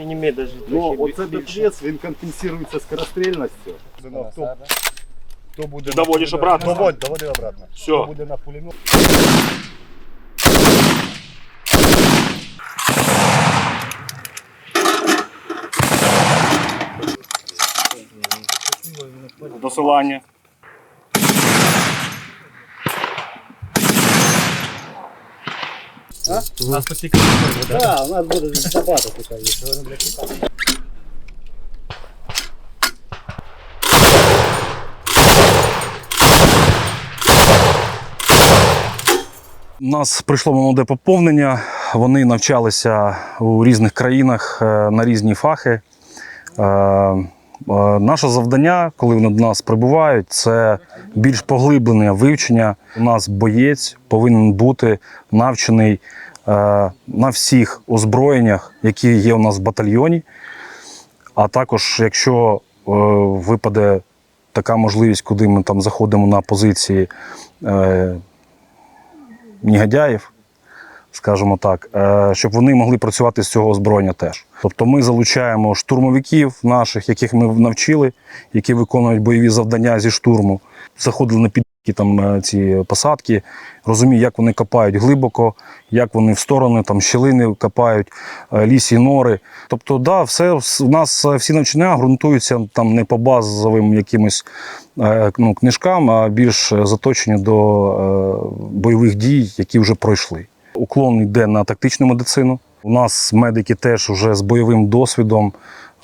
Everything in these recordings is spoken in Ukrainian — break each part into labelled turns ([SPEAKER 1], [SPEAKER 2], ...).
[SPEAKER 1] Мінімі даже
[SPEAKER 2] Ну, оце вес, він компенсується скорострільністю.
[SPEAKER 3] Хто, хто буде
[SPEAKER 4] Доводиш обратно.
[SPEAKER 3] Доводь, доводи обратно.
[SPEAKER 4] Все.
[SPEAKER 3] Хто буде на пулемет?
[SPEAKER 4] Досилання.
[SPEAKER 2] Так, у нас буде забагато така
[SPEAKER 5] У нас прийшло молоде поповнення. Вони навчалися у різних країнах е, на різні фахи. Е, Наше завдання, коли вони до нас прибувають, це більш поглиблене вивчення. У нас боєць повинен бути навчений е, на всіх озброєннях, які є у нас в батальйоні. А також, якщо е, випаде така можливість, куди ми там заходимо на позиції негодяїв, скажімо так, е, щоб вони могли працювати з цього озброєння теж. Тобто ми залучаємо штурмовиків наших, яких ми навчили, які виконують бойові завдання зі штурму, заходили на підки там е, ці посадки, розумію, як вони копають глибоко, як вони в сторони, там щілини копають, е, лісі, нори. Тобто, да, все у нас всі навчання ґрунтуються там не по базовим якимось ну, книжкам, а більш заточені до бойових дій, які вже пройшли. Уклон йде на тактичну медицину. У нас медики теж вже з бойовим досвідом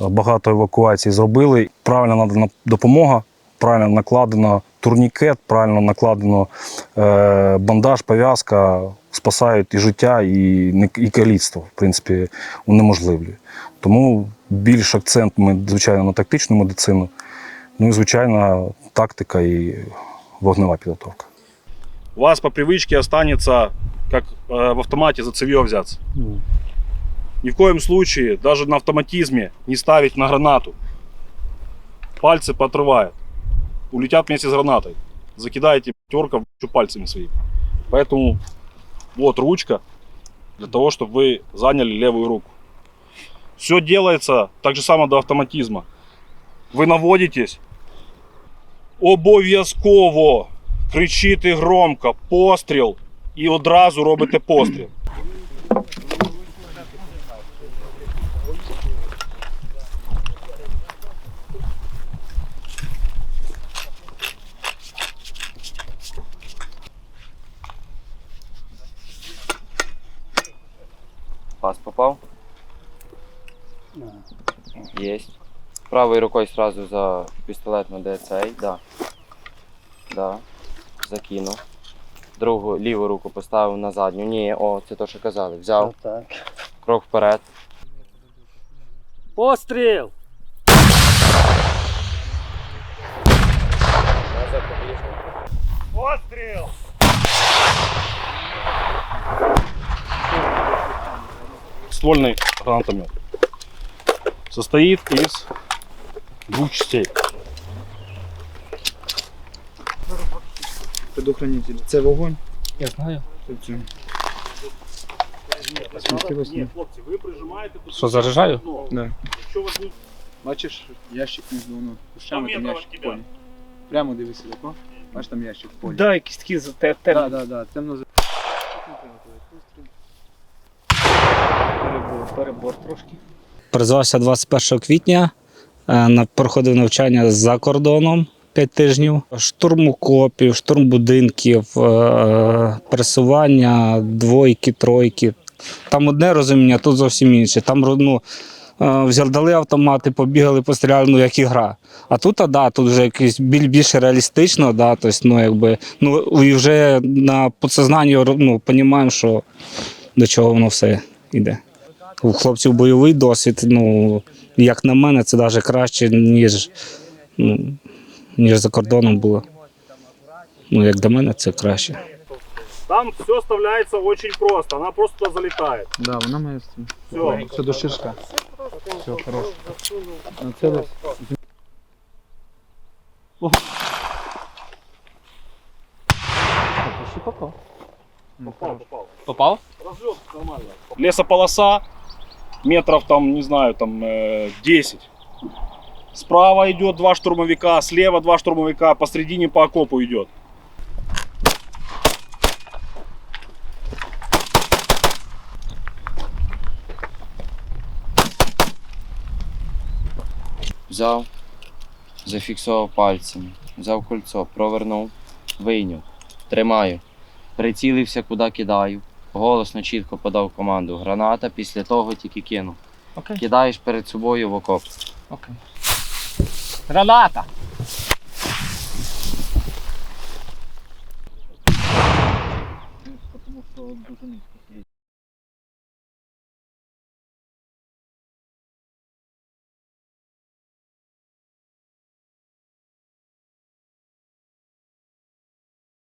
[SPEAKER 5] е, багато евакуацій зробили. Правильно надана допомога, правильно накладено турнікет, правильно накладено е, бандаж, пов'язка, спасають і життя, і, і каліцтво, в принципі, унеможливлює. Тому більш акцент ми, звичайно, на тактичну медицину, ну і, звичайно, тактика і вогнева підготовка.
[SPEAKER 4] У вас по привычке останется, как э, в автомате за цевье взяться. Ни в коем случае, даже на автоматизме, не ставить на гранату. Пальцы поотрывает. Улетят вместе с гранатой. Закидаете терка пальцами своими. Поэтому вот ручка для того, чтобы вы заняли левую руку. Все делается так же само до автоматизма. Ви наводитесь. Обов'язково кричите громко постріл і одразу робите постріл.
[SPEAKER 6] Пас попал? Есть. Правой рукой сразу за пистолет на ДЦ. Да. Да. Закинув. Другу ліву руку поставив на задню. Ні, о, це то, що казали. Взяв.
[SPEAKER 2] Так.
[SPEAKER 6] Крок вперед.
[SPEAKER 1] Постріл!
[SPEAKER 4] Постріл! Ствольный гранатомет состоит из двух частей.
[SPEAKER 7] Предохранитель. Це вогонь.
[SPEAKER 1] Я знаю.
[SPEAKER 4] Ні, хлопці, ви прижимаєте тут.
[SPEAKER 1] Що, заряджаю?
[SPEAKER 4] Ну,
[SPEAKER 7] Да.
[SPEAKER 4] Якщо вас буде
[SPEAKER 7] Бачиш, ящик між воно. Кущами там ящик в полі. Прямо дивися, тако. Бачиш там ящик в полі.
[SPEAKER 1] Да, якісь такі за те-
[SPEAKER 7] да, да, да. Темно за.
[SPEAKER 1] перебор, перебор трошки.
[SPEAKER 8] Призвався 21 квітня, е, проходив навчання за кордоном 5 тижнів. Штурм окопів, штурм будинків, е, пересування, двойки, тройки. Там одне розуміння, тут зовсім інше. Там ну, е, взяли автомати, побігали, постріляли, ну як і гра. А тут, а, да, тут вже якось біль- більше реалістично, да, тобто, ну, якби, ну, і вже на підсознанні ну, розуміємо, що до чого воно все йде. У хлопців бойовий досвід, ну, як на мене, це навіть краще, ніж, ну, ніж за кордоном було. Ну, як для мене, це краще.
[SPEAKER 4] Там все вставляется очень просто, она просто залетает.
[SPEAKER 7] Да, вона має.
[SPEAKER 4] Все.
[SPEAKER 7] Все до шишка. Все, хорош. Нацелив.
[SPEAKER 4] Попал, попал. Попал? Разлет нормально. Лесополоса
[SPEAKER 5] метров там, не знаю, там э, 10. Справа идет два штурмовика, слева два штурмовика, посередине по окопу идет.
[SPEAKER 6] Взяв, зафіксував пальцями, взяв кольцо, провернув, вийняв, тримаю, прицілився, куди кидаю. Голосно чітко подав команду. Граната, після того тільки кинув.
[SPEAKER 1] Окей.
[SPEAKER 6] Кидаєш перед собою в окоп.
[SPEAKER 1] Окей. Граната!